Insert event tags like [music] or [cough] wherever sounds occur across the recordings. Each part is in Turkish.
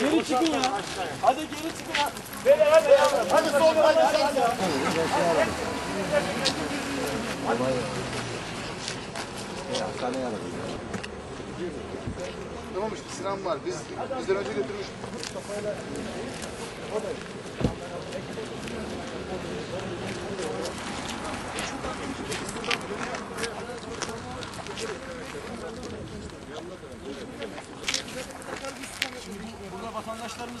Geri çıkın ya. Hadi geri çıkın. Ha. Beyler hadi ya. Hadi sol hadi sen ya. Olay ya. Hastaneye aradım. Tamam işte Sinan var. Biz bizden önce getirmiş. Kafayla. O da.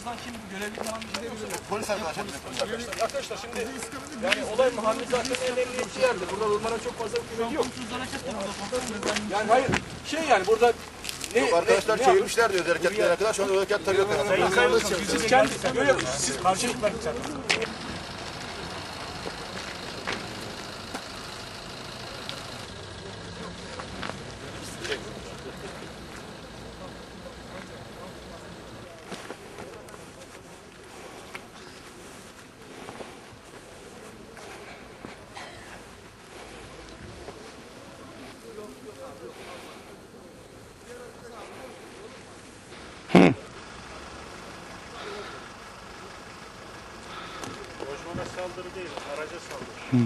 Vatandaşlarımızdan kim görevli bir şey yok. Polis arkadaşlar. Arkadaşlar şimdi yani olay mahalle zaten en emniyetli yerde. Burada bunlara çok fazla hükümeti yok. Yani hayır şey yani burada ne, Yok, arkadaşlar ne, çevirmişler diyor hareketlerine kadar. Şu an hareketler yok. Siz kendi siz karşılıklar Lojmana saldırı değil, araca saldırı.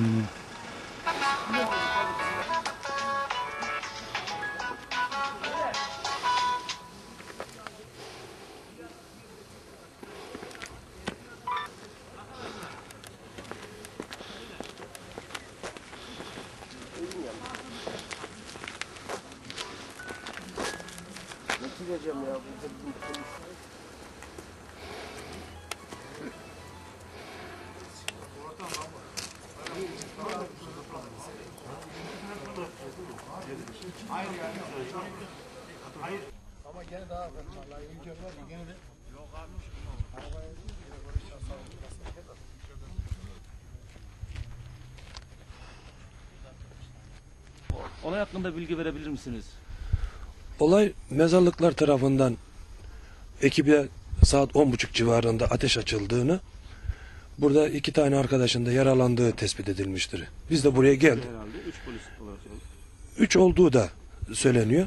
Olay hakkında bilgi verebilir misiniz? Olay mezarlıklar tarafından ekibe saat 10.30 civarında ateş açıldığını, burada iki tane arkadaşın da yaralandığı tespit edilmiştir. Biz de buraya geldik. Herhalde 3 polis olarak. Üç olduğu da söyleniyor.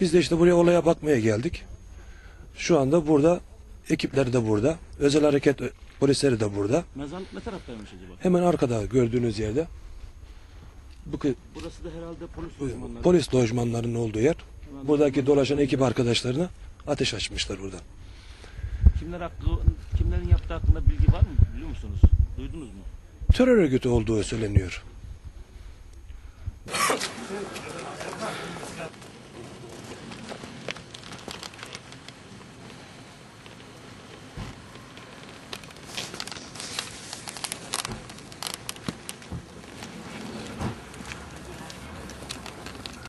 Biz de işte buraya olaya bakmaya geldik. Şu anda burada ekipleri de burada. Özel hareket polisleri de burada. Mezarlık ne taraftaymış acaba? Hemen arkada gördüğünüz yerde. Bu Burası da herhalde polis uzmanları. polis lojmanlarının olduğu yer. Buradaki dolaşan ekip arkadaşlarına ateş açmışlar burada. Kimler hakkı, kimlerin yaptığı hakkında bilgi var mı? Biliyor musunuz? Duydunuz mu? Terör örgütü olduğu söyleniyor. [laughs]